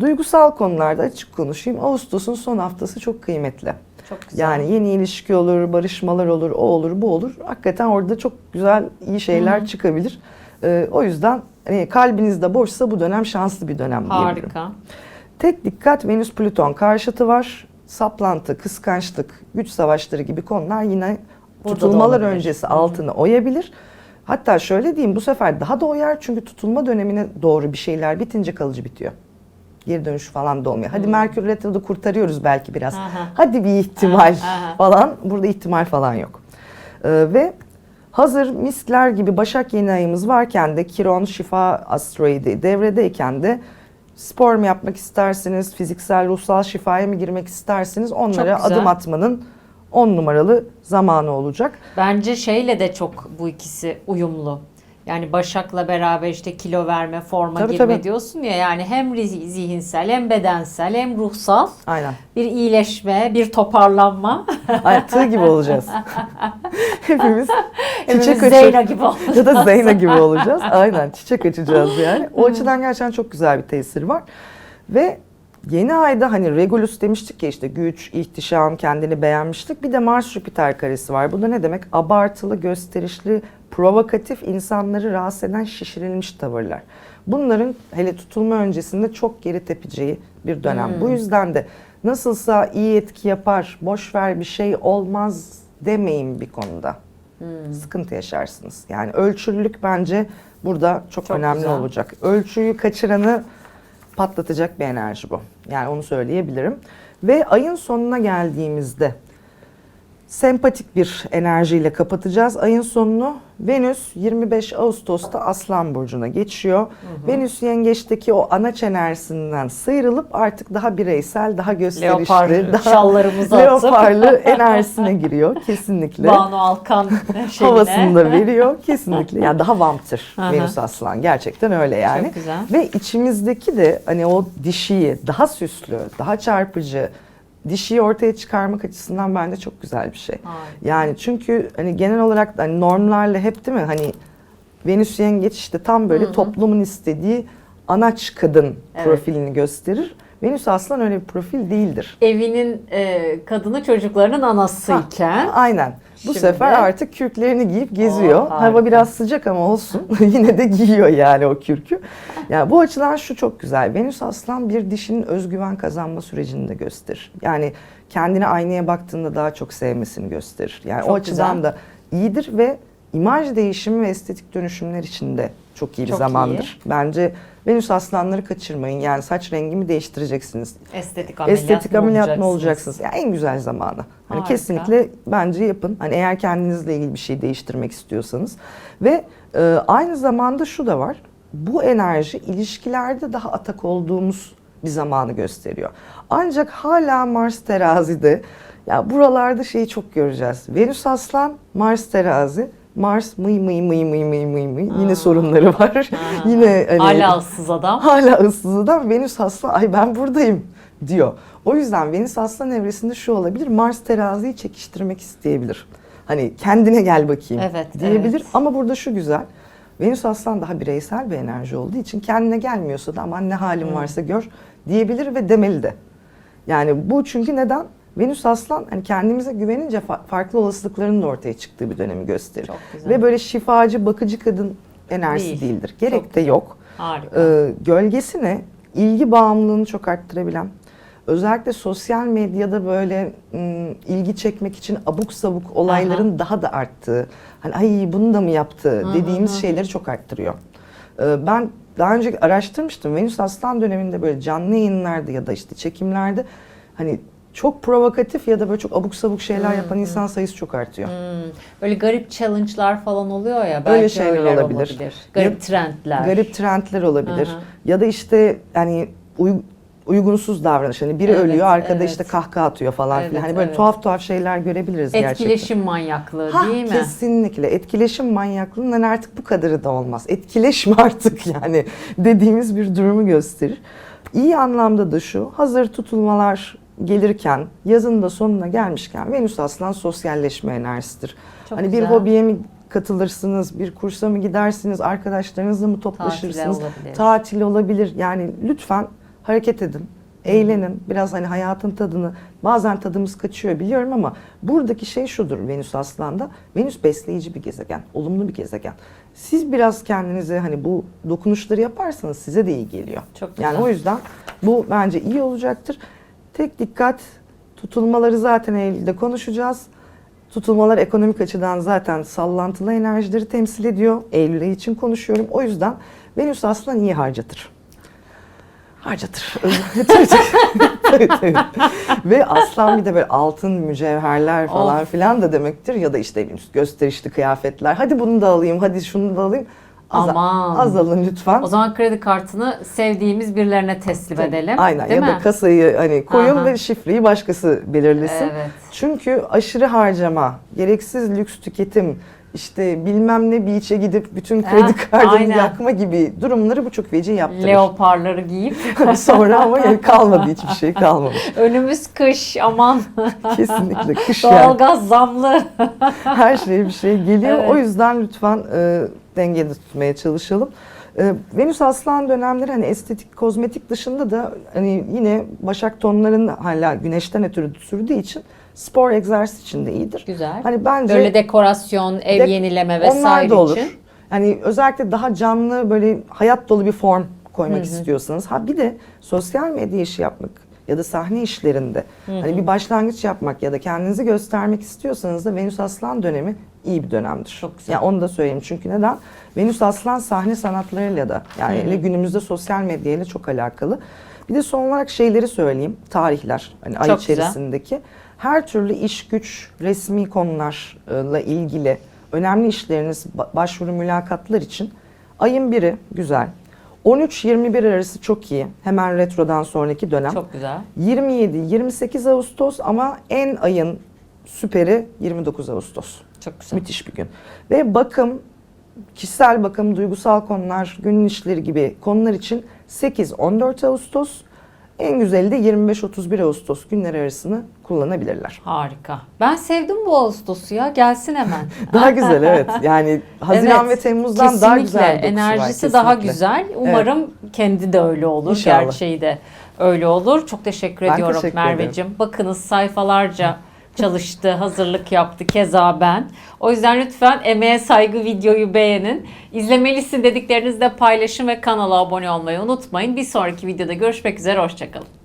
Duygusal konularda açık konuşayım. Ağustos'un son haftası çok kıymetli. Çok güzel. Yani yeni ilişki olur, barışmalar olur, o olur, bu olur. Hakikaten orada çok güzel, iyi şeyler çıkabilir. Ee, o yüzden hani kalbinizde boşsa bu dönem şanslı bir dönem diyebilirim. Harika. Tek dikkat Venüs Plüton karşıtı var. Saplantı, kıskançlık, güç savaşları gibi konular yine Burada da tutulmalar öncesi altını oyabilir. Hatta şöyle diyeyim bu sefer daha da oyar çünkü tutulma dönemine doğru bir şeyler bitince kalıcı bitiyor. Geri dönüş falan da olmuyor. Hadi Merkür Retro'da kurtarıyoruz belki biraz. Hmm. Aha. Hadi bir ihtimal Aha, aha. falan. Burada ihtimal falan yok. Ee, ve hazır miskler gibi Başak yeni ayımız varken de Kiron şifa asteroidi devredeyken de spor mu yapmak istersiniz, fiziksel, ruhsal şifaya mı girmek istersiniz onlara adım atmanın 10 numaralı zamanı olacak. Bence şeyle de çok bu ikisi uyumlu. Yani Başak'la beraber işte kilo verme, forma Tabii, girme tabii. diyorsun ya yani hem zihinsel hem bedensel hem ruhsal Aynen. bir iyileşme, bir toparlanma. Ay, tığ gibi olacağız. Hepimiz çiçek açı- Zeyna gibi olacağız. ya da Zeyna gibi olacağız. Aynen çiçek açacağız yani. O açıdan gerçekten çok güzel bir tesir var. Ve yeni ayda hani Regulus demiştik ya işte güç, ihtişam, kendini beğenmişlik. Bir de Mars Jüpiter karesi var. Bu da ne demek? Abartılı, gösterişli, provokatif insanları rahatsız eden şişirilmiş tavırlar. Bunların hele tutulma öncesinde çok geri tepeceği bir dönem. Bu yüzden de nasılsa iyi etki yapar, boş ver bir şey olmaz demeyin bir konuda sıkıntı yaşarsınız. Yani ölçülülük bence burada çok, Çok önemli güzel. olacak. Ölçüyü kaçıranı patlatacak bir enerji bu. Yani onu söyleyebilirim. Ve ayın sonuna geldiğimizde sempatik bir enerjiyle kapatacağız ayın sonunu. Venüs 25 Ağustos'ta Aslan Burcu'na geçiyor. Venüs yengeçteki o anaç enerjisinden sıyrılıp artık daha bireysel, daha gösterişli, Leopar daha şallarımızı leoparlı enerjisine giriyor kesinlikle Banu Alkan şeyine. havasını da veriyor kesinlikle. Yani daha vamptır. Venüs Aslan. Gerçekten öyle yani. Çok güzel. Ve içimizdeki de hani o dişiyi daha süslü, daha çarpıcı dişiyi ortaya çıkarmak açısından bence çok güzel bir şey. Harika. Yani çünkü hani genel olarak hani normlarla hep değil mi hani Venüs yengeç işte tam böyle toplumun istediği anaç kadın Evet. profilini gösterir. Venüs aslan öyle bir profil değildir. Evinin e, kadını çocuklarının anasıyken Aynen. Bu Şimdi- sefer artık kürklerini giyip geziyor. Oh, harika. Hava biraz sıcak ama olsun. Yine de giyiyor yani o kürkü. Yani bu açıdan şu çok güzel. Venüs Aslan bir dişinin özgüven kazanma sürecini de gösterir. Yani kendine aynaya baktığında daha çok sevmesini gösterir. Yani Çok o açıdan güzel. da iyidir ve imaj değişimi ve estetik dönüşümler için de çok iyi bir Çok zamandır. Bence Venüs Aslanları kaçırmayın. Yani saç rengimi değiştireceksiniz. estetik ameliyat, Estetik ameliyat mı olacaksınız? olacaksınız? Ya en güzel zamanı. Hani Harika. kesinlikle bence yapın. Hani eğer kendinizle ilgili bir şey değiştirmek istiyorsanız ve e, aynı zamanda şu da var. Bu enerji ilişkilerde daha atak olduğumuz bir zamanı gösteriyor. Ancak hala Mars terazide ya buralarda şeyi çok göreceğiz. Venüs Aslan, Mars terazi. Mars mıy mıy mıy mıy mıy mıy mıy. Yine Aa. sorunları var. Aha. Yine hani Hala ıssız adam. hala ıssızdan Venüs Aslan ay ben buradayım diyor. O yüzden Venüs Aslan evresinde şu olabilir. Mars teraziyi çekiştirmek isteyebilir. Hani kendine gel bakayım Evet, diyebilir. evet. Ama burada şu güzel. Venüs Aslan daha bireysel bir enerji olduğu için kendine gelmiyorsa da aman ne halin varsa gör diyebilir ve demeli de. Yani bu çünkü neden? Venüs Aslan hani kendimize güvenince fa- farklı olasılıkların da ortaya çıktığı bir dönemi gösterir. Güzel. Ve böyle şifacı, bakıcı kadın enerjisi Değil. değildir. Gerek Çok de yok. Harika. Ee, gölgesine ilgi bağımlılığını çok arttırabilen, özellikle sosyal medyada böyle ilgi çekmek için abuk sabuk olayların daha da arttığı, hani ay bunu da mı yaptı dediğimiz şeyleri çok arttırıyor. Ee, ben daha önce araştırmıştım. Venüs Aslan döneminde böyle canlı yayınlarda ya da işte çekimlerde hani çok provokatif ya da böyle çok abuk sabuk şeyler yapan insan sayısı çok artıyor. Hmm, Böyle garip challenge'lar falan oluyor ya. Öyle Belki şeyler öyleler olabilir. Garip Ya- trendler. Garip trendler olabilir. Hı. Ya da işte hani uy- uygunsuz davranış. Hani biri Evet, ölüyor arkada evet. işte kahkaha atıyor falan Evet, filan. Hani böyle evet. tuhaf tuhaf şeyler görebiliriz gerçekten. Etkileşim manyaklığı Ha, değil mi? Kesinlikle. Etkileşim manyaklığından artık bu kadarı da olmaz. Etkileşme artık yani dediğimiz bir durumu gösterir. İyi anlamda da şu, hazır tutulmalar gelirken, yazın da sonuna gelmişken Venüs Aslan sosyalleşme enerjisidir. Çok hani bir güzel. hobiye mi katılırsınız, bir kursa mı gidersiniz, arkadaşlarınızla mı toplaşırsınız? olabilir. Tatil olabilir. Yani lütfen hareket edin, eğlenin, biraz hani hayatın tadını, bazen tadımız kaçıyor biliyorum ama buradaki şey şudur Venüs Aslan'da. Venüs besleyici bir gezegen, olumlu bir gezegen. Siz biraz kendinize hani bu dokunuşları yaparsanız size de iyi geliyor. Çok güzel. Yani o yüzden bu bence iyi olacaktır. Tek dikkat tutulmaları zaten Eylül'de konuşacağız. Tutulmalar ekonomik açıdan zaten sallantılı enerjileri temsil ediyor. Eylül için konuşuyorum. O yüzden Venüs Aslan iyi harcatır. Harcatır. tabii, tabii. Ve aslan bir de böyle altın mücevherler falan filan da demektir. Ya da işte gösterişli kıyafetler. Hadi bunu da alayım, hadi şunu da alayım. Az, Aman. az alın lütfen. O zaman kredi kartını sevdiğimiz birilerine teslim edelim. Aynen değil ya mi? da kasayı hani koyun Aha. ve şifreyi başkası belirlesin. Evet. Çünkü aşırı harcama, gereksiz lüks tüketim, işte bilmem ne beach'e gidip bütün kredi Eh, kartını aynen. yakma gibi durumları bu çok feci yaptırır. Leoparları giyip Sonra ama kalmadı hiçbir şey kalmamış. önümüz kış aman Kesinlikle kış yani doğalgaz zamlı. her şeye bir şey geliyor. Evet. O yüzden lütfen e, dengede tutmaya çalışalım. E, Venüs Aslan dönemleri hani estetik, kozmetik dışında da hani yine başak tonların hala güneşten ötürü sürdüğü için spor egzersiz için de iyidir. Güzel. Hani bence Böyle dekorasyon, ev de- yenileme onlar vesaire da olur. için. Hani özellikle daha canlı böyle hayat dolu bir form koymak istiyorsanız. Ha bir de sosyal medya işi yapmak ya da sahne işlerinde hani bir başlangıç yapmak ya da kendinizi göstermek istiyorsanız da Venüs Aslan dönemi iyi bir dönemdir. Çok güzel. Ya onu da söyleyeyim çünkü neden? Venüs Aslan sahne sanatlarıyla da yani hele günümüzde sosyal medyayla çok alakalı. Bir de son olarak şeyleri söyleyeyim. Tarihler hani ay Çok güzel. içerisindeki her türlü iş güç, resmi konularla ilgili önemli işleriniz, ba- başvuru mülakatlar için ayın biri güzel. 13-21 arası çok iyi. Hemen retrodan sonraki dönem. Çok güzel. 27-28 Ağustos ama en ayın süperi 29 Ağustos. Çok güzel. Müthiş bir gün. Ve bakım, kişisel bakım, duygusal konular, günün işleri gibi konular için 8-14 Ağustos, en güzeli de 25-31 Ağustos günleri arasını kullanabilirler. Harika. Ben sevdim bu Ağustos'u ya. Gelsin hemen. Daha güzel evet. Yani Haziran Evet, ve Temmuz'dan daha güzel dokusu var, Enerjisi daha güzel. Umarım kendi de öyle olur. İnşallah. Gerçeği de öyle olur. Çok teşekkür Ben ediyorum Merveciğim. Bakınız sayfalarca çalıştı, hazırlık yaptı. Keza ben. O yüzden lütfen emeğe saygı videoyu beğenin. İzlemelisin dediklerinizi de paylaşın ve kanala abone olmayı unutmayın. Bir sonraki videoda görüşmek üzere. Hoşçakalın.